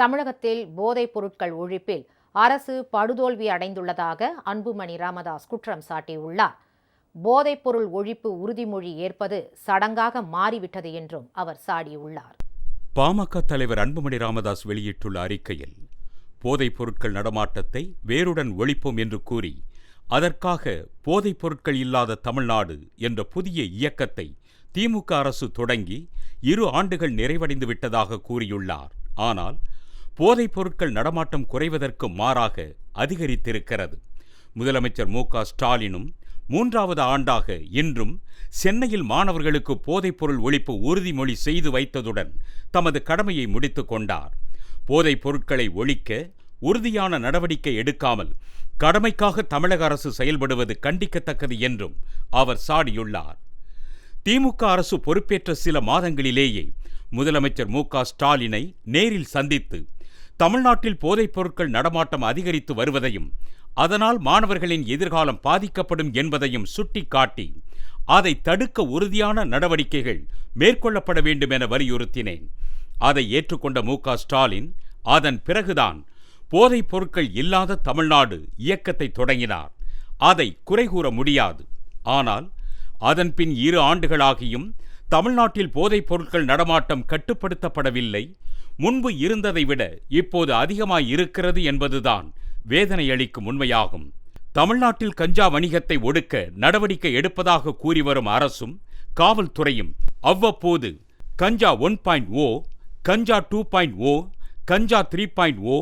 தமிழகத்தில் போதைப் பொருட்கள் ஒழிப்பில் அரசு படுதோல்வி அடைந்துள்ளதாக அன்புமணி ராமதாஸ் குற்றம் சாட்டியுள்ளார். போதைப்பொருள் ஒழிப்பு உறுதிமொழி ஏற்பது சடங்காக மாறிவிட்டது என்றும் அவர் சாடியுள்ளார். பாமக தலைவர் அன்புமணி ராமதாஸ் வெளியிட்டுள்ள அறிக்கையில் போதைப் பொருட்கள் நடமாட்டத்தை வேருடன் ஒழிப்போம் என்று கூறி அதற்காக போதைப் பொருட்கள் இல்லாத தமிழ்நாடு என்ற புதிய இயக்கத்தை திமுக அரசு தொடங்கி இரு ஆண்டுகள் நிறைவடைந்து விட்டதாக கூறியுள்ளார். ஆனால் போதைப் பொருட்கள் நடமாட்டம் குறைவதற்கு மாறாக அதிகரித்திருக்கிறது. முதலமைச்சர் மு க ஸ்டாலினும் மூன்றாவது ஆண்டாக இன்றும் சென்னையில் மாணவர்களுக்கு போதைப்பொருள் ஒழிப்பு உறுதிமொழி செய்து வைத்ததுடன் தமது கடமையை முடித்துக் கொண்டார். போதைப் பொருட்களை ஒழிக்க உறுதியான நடவடிக்கை எடுக்காமல் கடமைக்காக தமிழக அரசு செயல்படுவது கண்டிக்கத்தக்கது என்றும் அவர் சாடியுள்ளார். திமுக அரசு பொறுப்பேற்ற சில மாதங்களிலேயே முதலமைச்சர் மு க ஸ்டாலினை நேரில் சந்தித்து தமிழ்நாட்டில் போதைப் பொருட்கள் நடமாட்டம் அதிகரித்து வருவதையும் அதனால் மாணவர்களின் எதிர்காலம் பாதிக்கப்படும் என்பதையும் சுட்டிக்காட்டி அதை தடுக்க உறுதியான நடவடிக்கைகள் மேற்கொள்ளப்பட வேண்டும் என வலியுறுத்தினேன். அதை ஏற்றுக்கொண்ட மு. ஸ்டாலின் அதன் பிறகுதான் போதைப் பொருட்கள் இல்லாத தமிழ்நாடு இயக்கத்தை தொடங்கினார். அதை குறை கூற முடியாது. ஆனால் அதன் பின் இரு ஆண்டுகளாகியும் தமிழ்நாட்டில் போதைப் பொருட்கள் நடமாட்டம் கட்டுப்படுத்தப்படவில்லை. முன்பு இருந்ததை விட இப்போது அதிகமாய் இருக்கிறது என்பதுதான் வேதனையளிக்கும் உண்மையாகும். தமிழ்நாட்டில் கஞ்சா வணிகத்தை ஒடுக்க நடவடிக்கை எடுப்பதாக கூறி வரும் அரசும் காவல்துறையும் அவ்வப்போது Ganja one point o Ganja two point o Ganja three point o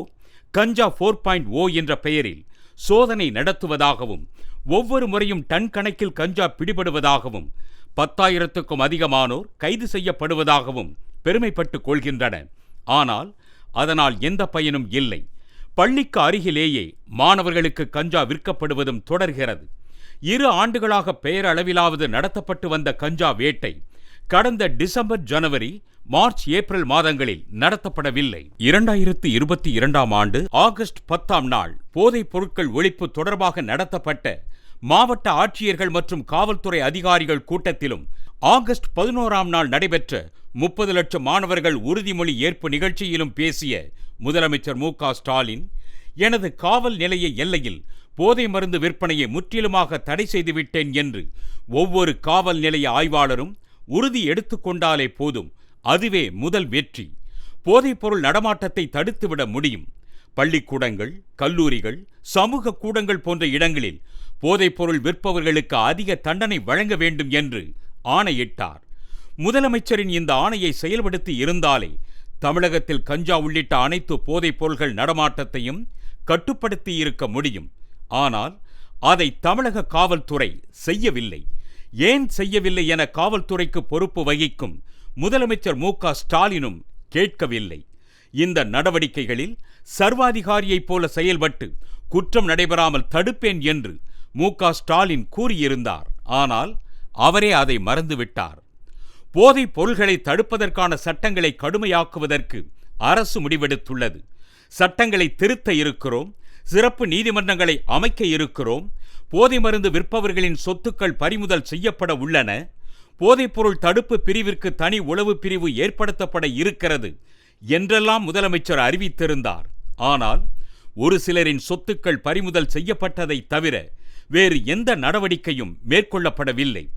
Ganja four point o என்ற பெயரில் சோதனை நடத்துவதாகவும் ஒவ்வொரு முறையும் டன் கணக்கில் கஞ்சா பிடிபடுவதாகவும் பத்தாயிரத்துக்கும் அதிகமானோர் கைது செய்யப்படுவதாகவும் பெருமைப்பட்டுக் கொள்கின்றன. ஆனால் அதனால் எந்த பயனும் இல்லை. பள்ளிக்கு அருகிலேயே மாணவர்களுக்கு கஞ்சா விற்கப்படுவதும் தொடர்கிறது. இரு ஆண்டுகளாக பெயரளவிலாவது நடத்தப்பட்டு வந்த கஞ்சா வேட்டை கடந்த டிசம்பர் ஜனவரி மார்ச் ஏப்ரல் மாதங்களில் நடத்தப்படவில்லை. இரண்டாயிரத்து இருபத்தி இரண்டாம் ஆண்டு ஆகஸ்ட் பத்தாம் நாள் போதைப் பொருட்கள் ஒழிப்பு தொடர்பாக நடத்தப்பட்ட மாவட்ட ஆட்சியர்கள் மற்றும் காவல்துறை அதிகாரிகள் கூட்டத்திலும் ஆகஸ்ட் பதினோராம் நாள் நடைபெற்ற முப்பது லட்சம் மாணவர்கள் உறுதிமொழி ஏற்பு நிகழ்ச்சியிலும் பேசிய முதலமைச்சர் மு க ஸ்டாலின் எனது காவல் நிலைய எல்லையில் போதை மருந்து விற்பனையை முற்றிலுமாக தடை செய்துவிட்டேன் என்று ஒவ்வொரு காவல் நிலைய ஆய்வாளரும் உறுதி எடுத்துக்கொண்டாலே போதும் அதுவே முதல் வெற்றி. போதைப்பொருள் நடமாட்டத்தை தடுத்துவிட முடியும். பள்ளிக்கூடங்கள் கல்லூரிகள் சமூக கூடங்கள் போன்ற இடங்களில் போதைப்பொருள் விற்பவர்களுக்கு அதிக தண்டனை வழங்க வேண்டும் என்று ஆணையிட்டார். முதலமைச்சரின் இந்த ஆணையை செயல்படுத்தி இருந்தாலே தமிழகத்தில் கஞ்சா உள்ளிட்ட அனைத்து போதைப் பொருள்கள் நடமாட்டத்தையும் கட்டுப்படுத்தி இருக்க முடியும். ஆனால் அதை தமிழக காவல்துறை செய்யவில்லை. ஏன் செய்யவில்லை என காவல்துறைக்கு பொறுப்பு வகிக்கும் முதலமைச்சர் மு க ஸ்டாலினும் கேட்கவில்லை. இந்த நடவடிக்கைகளில் சர்வாதிகாரியைப் போல செயல்பட்டு குற்றம் நடைபெறாமல் தடுப்பேன் என்று மு க ஸ்டாலின் கூறியிருந்தார். ஆனால் அவரே அதை மறந்துவிட்டார். போதைப் பொருள்களை தடுப்பதற்கான சட்டங்களை கடுமையாக்குவதற்கு அரசு முடிவெடுத்துள்ளது. சட்டங்களை திருத்த இருக்கிறோம் சிறப்பு நீதிமன்றங்களை அமைக்க இருக்கிறோம் போதை மருந்து விற்பவர்களின் சொத்துக்கள் பறிமுதல் செய்யப்பட உள்ளன போதைப்பொருள் தடுப்பு பிரிவிற்கு தனி உளவு பிரிவு ஏற்படுத்தப்பட இருக்கிறது என்றெல்லாம் முதலமைச்சர் அறிவித்திருந்தார். ஆனால் ஒரு சிலரின் சொத்துக்கள் பறிமுதல் செய்யப்பட்டதை தவிர வேறு எந்த நடவடிக்கையும் மேற்கொள்ளப்படவில்லை.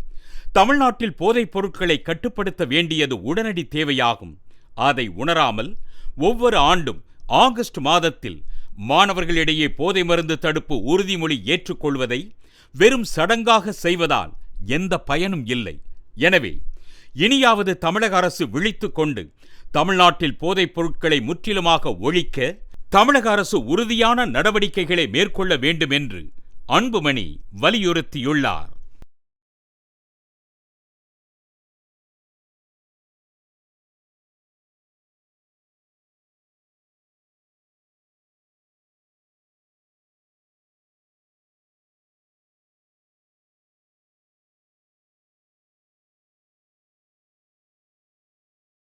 தமிழ்நாட்டில் போதைப் பொருட்களை கட்டுப்படுத்த வேண்டியது உடனடி தேவையாகும். அதை உணராமல் ஒவ்வொரு ஆண்டும் ஆகஸ்ட் மாதத்தில் மாணவர்களிடையே போதை மருந்து தடுப்பு உறுதிமொழி ஏற்றுக்கொள்வதை வெறும் சடங்காக செய்வதால் எந்த பயனும் இல்லை. எனவே இனியாவது தமிழக அரசு விழித்துக் கொண்டு தமிழ்நாட்டில் போதைப் பொருட்களை முற்றிலுமாக ஒழிக்க தமிழக அரசு உறுதியான நடவடிக்கைகளை மேற்கொள்ள வேண்டும் என்று அன்புமணி வலியுறுத்தியுள்ளார்.